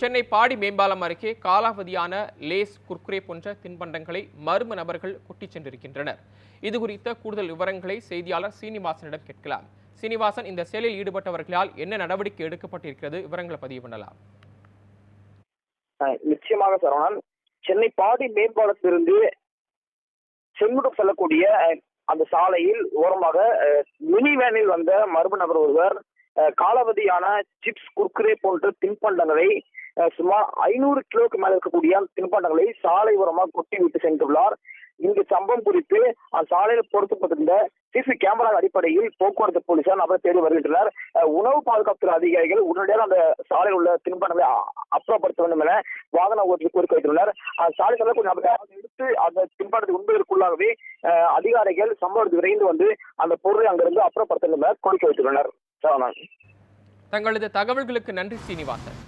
சென்னை பாடி மேம்பாலம் அருகே காலாவதியான லேஸ் குர்குரே போன்ற தின்பண்டங்களை மர்ம நபர்கள் கொட்டிச் சென்றிருக்கின்றனர். இது குறித்த கூடுதல் விவரங்களை செய்தியாளர் சீனிவாசனிடம் கேட்கலாம். சீனிவாசன் இந்த செயலில் ஈடுபட்டவர்களால் என்ன நடவடிக்கை எடுக்கப்பட்டிருக்கிறது? விவரங்களை பதிவு பண்ணலாம். அஹ் நிச்சயமாக சரவணன். சென்னை பாடி மேம்பாலத்திலிருந்து செங்குடம் செல்லக்கூடிய அந்த சாலையில் ஓரமாக மினி வேனில் வந்த மர்ம நபர் ஒருவர் அஹ், காலாவதியான சிப்ஸ் குர்குரே போன்ற தின்பண்டங்களை சுமார் ஐநூறு கிலோக்கு மேல இருக்கக்கூடிய தின்பாண்டங்களை தின்பண்டங்களை சாலை ஓரமா கொட்டி விட்டு சென்றுள்ளார். இந்த சம்பவம் குறித்து அந்த சாலையில் பொருத்தப்பட்டிருந்த சிசி கேமரா அடிப்படையில் போக்குவரத்து போலீசார் நபரை தேடி வருகின்றனர். உணவு பாதுகாப்புத்துறை அதிகாரிகள் உடனடியாக அந்த சாலையில் உள்ள தின்பண்டங்களை அப்புறப்படுத்த வேண்டும் என வாகன ஓட்டி கோரிக்கை வைத்துள்ளனர். அந்த சாலை செல்லக்கூடிய கொஞ்சம் எடுத்து அந்த தின்பண்டத்தை உண்பதற்குள்ளாகவே அதிகாரிகள் சம்பவத்துக்கு விரைந்து வந்து அந்த பொருளை அங்கிருந்து அப்புறப்படுத்த வேண்டும் என கோரிக்கை வைத்துள்ளனர். தங்களது தகவல்களுக்கு நன்றி சீனிவாசன்.